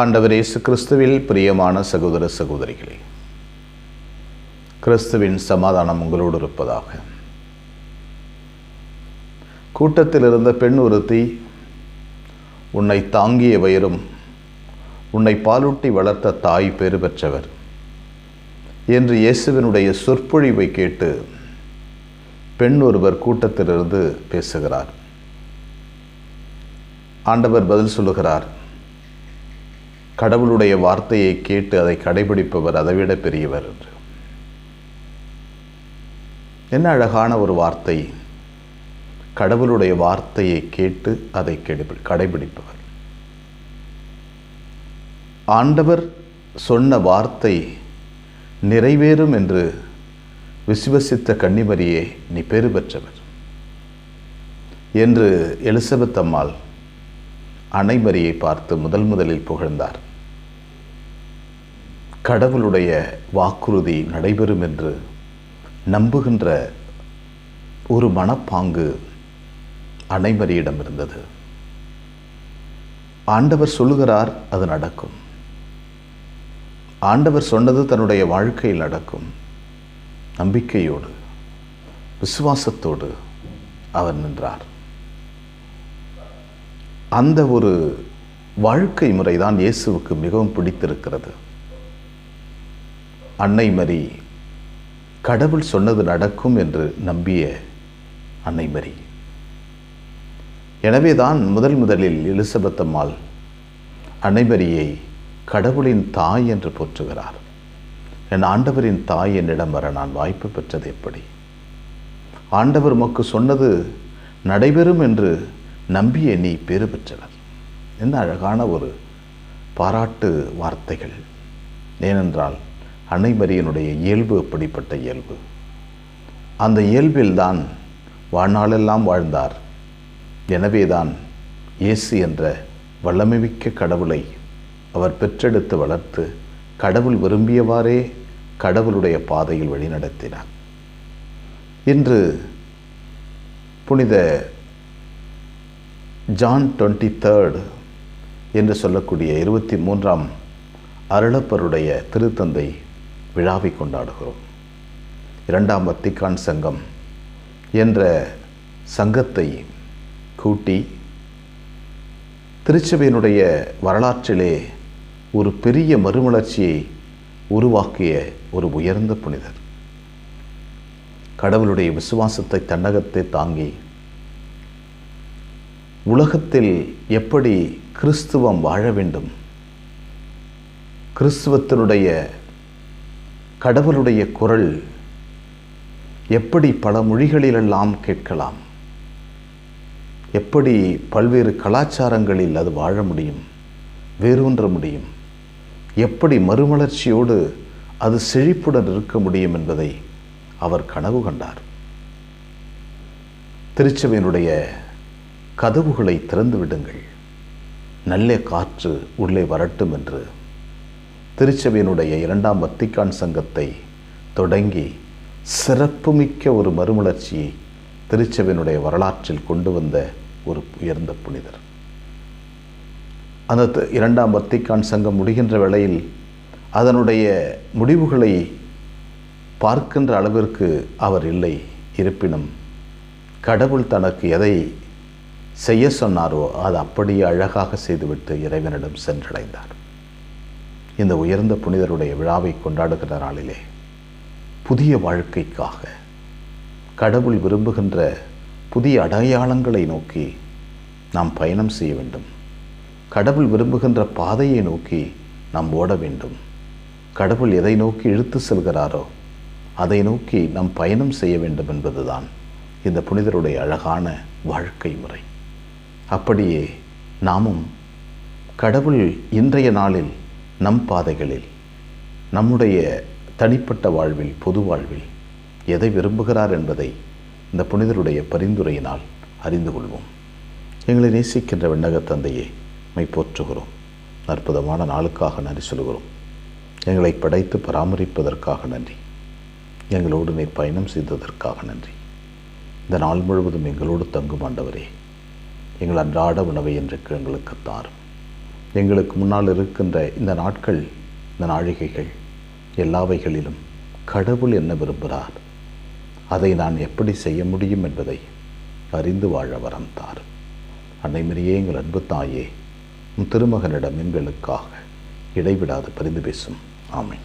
ஆண்டவர் இயேசு கிறிஸ்துவில் பிரியமான சகோதர சகோதரிகளே கிறிஸ்துவின் சமாதானம் உங்களோடு இருப்பதாக. கூட்டத்தில் இருந்த பெண் ஒருத்தி உன்னை தாங்கிய வயிறும் உன்னை பாலூட்டி வளர்த்த தாய் பேறு பெற்றவர் என்று இயேசுவினுடைய சொற்பொழிவை கேட்டு பெண் ஒருவர் கூட்டத்திலிருந்து பேசுகிறார். ஆண்டவர் பதில் சொல்லுகிறார் கடவுளுடைய வார்த்தையை கேட்டு அதை கடைபிடிப்பவர் அதைவிட பெரியவர் என்று. என்ன அழகான ஒரு வார்த்தை. கடவுளுடைய வார்த்தையை கேட்டு அதை கெடுபி கடைபிடிப்பவர். ஆண்டவர் சொன்ன வார்த்தை நிறைவேறும் என்று விசுவசித்த கன்னிமரியே நீ பெறு பெற்றவர். என்று எலிசபெத் அம்மாள் அனைமரியை பார்த்து முதல் முதலில் புகழ்ந்தார். கடவுளுடைய வாக்குறுதி நடைபெறும் என்று நம்புகின்ற ஒரு மனப்பாங்கு அனைவரிடம் இருந்தது. ஆண்டவர் சொல்லுகிறார் அது நடக்கும். ஆண்டவர் சொன்னது தன்னுடைய வாழ்க்கையில் நடக்கும். நம்பிக்கையோடு விசுவாசத்தோடு அவர் நின்றார். அந்த ஒரு வாழ்க்கை முறைதான் இயேசுவுக்கு மிகவும் பிடித்திருக்கிறது. அன்னை மரி கடவுள் சொன்னது நடக்கும் என்று நம்பிய அன்னை மரி. எனவேதான் முதல் முதலில் எலிசபெத் அம்மாள் அன்னைமரியை கடவுளின் தாய் என்று போற்றுகிறார். என் ஆண்டவரின் தாய் என்னிடம் வர நான் வாய்ப்பு பெற்றது எப்படி? ஆண்டவர் உமக்கு சொன்னது நடைபெறும் என்று நம்பிய நீ பெறு பெற்றவர். என்ன அழகான ஒரு பாராட்டு வார்த்தைகள். ஏனென்றால் அனைவரையினுடைய இயல்பு அப்படிப்பட்ட இயல்பு? அந்த இயல்பில்தான் வாழ்நாளெல்லாம் வாழ்ந்தார். எனவேதான் இயேசு என்ற வல்லமைமிக்க கடவுளை அவர் பெற்றெடுத்து வளர்த்து கடவுள் விரும்பியவாறே கடவுளுடைய பாதையில் வழிநடத்தினார். இன்று புனித ஜான் டுவெண்ட்டி தேர்டு என்று சொல்லக்கூடிய இருபத்தி மூன்றாம் அருளப்பருடைய திருத்தந்தை விழாவை கொண்டாடுகிறோம். இரண்டாம் வத்திக்கான் சங்கம் என்ற சங்கத்தை கூட்டி திருச்சபையினுடைய வரலாற்றிலே ஒரு பெரிய மறுமலர்ச்சியை உருவாக்கிய ஒரு உயர்ந்த புனிதர். கடவுளுடைய விசுவாசத்தை தன்னகத்தை தாங்கி உலகத்தில் எப்படி கிறிஸ்துவம் வாழ வேண்டும் கிறிஸ்துவத்தினுடைய கடவுளுடைய குரல் எப்படி பல மொழிகளிலெல்லாம் கேட்கலாம்? எப்படி பல்வேறு கலாச்சாரங்களில் அது வாழ முடியும்? வேரூன்ற முடியும்? எப்படி மறுமலர்ச்சியோடு அது செழிப்புடன் இருக்க முடியும் என்பதை அவர் கனவு கண்டார். திருச்சபையினுடைய கதவுகளை திறந்து விடுங்கள். நல்ல காற்று உள்ளே வரட்டும் என்று திருச்சபையினுடைய இரண்டாம் வத்திக்கான் சங்கத்தை தொடங்கி சிறப்புமிக்க ஒரு மறுமலர்ச்சியை திருச்சபையினுடைய வரலாற்றில் கொண்டு வந்த ஒரு உயர்ந்த புனிதர். அந்த இரண்டாம் வத்திக்கான் சங்கம் முடிகின்ற வேளையில் அதனுடைய முடிவுகளை பார்க்கின்ற அளவிற்கு அவர் இல்லை. இருப்பினும் கடவுள் தனக்கு எதை செய்ய சொன்னாரோ அது அப்படியே அழகாக செய்துவிட்டு இறைவனிடம் சென்றடைந்தார். இந்த உயர்ந்த புனிதருடைய விழாவை கொண்டாடுகிற நாளிலே புதிய வாழ்க்கைக்காக கடவுள் விரும்புகின்ற புதிய அடையாளங்களை நோக்கி நாம் பயணம் செய்ய வேண்டும். கடவுள் விரும்புகின்ற பாதையை நோக்கி நாம் ஓட வேண்டும். கடவுள் எதை நோக்கி இழுத்து செல்கிறாரோ அதை நோக்கி நாம் பயணம் செய்ய வேண்டும் என்பதுதான் இந்த புனிதருடைய அழகான வாழ்க்கை முறை. அப்படியே நாமும் கடவுள் இன்றைய நாளில் நம் பாதைகளில் நம்முடைய தனிப்பட்ட வாழ்வில் பொது வாழ்வில் எதை விரும்புகிறார் என்பதை இந்த புனிதருடைய பரிந்துரையினால் அறிந்து கொள்வோம். எங்களை நேசிக்கின்ற விண்ணக தந்தையை மை போற்றுகிறோம். அற்புதமான நாளுக்காக நன்றி சொல்கிறோம் எங்களை படைத்து பராமரிப்பதற்காக நன்றி. எங்களோடு நீர் பயணம் செய்ததற்காக நன்றி. இந்த நாள் முழுவதும் எங்களோடு தங்கும் ஆண்டவரே எங்கள் அன்றாட உணவை என்று எங்களுக்கு தாரும். எங்களுக்கு முன்னால் இருக்கின்ற இந்த நாட்கள் இந்த நாழிகைகள் எல்லாவைகளிலும் கடவுள் என்ன விரும்புகிறார்? அதை நான் எப்படி செய்ய முடியும் என்பதை அறிந்து வாழ வரந்தார் தாரும் அன்னைமரியே எங்கள் அன்பு தாயே உன் திருமகனிடம் எங்களுக்காக இடைவிடாது பரிந்து பேசும். ஆமை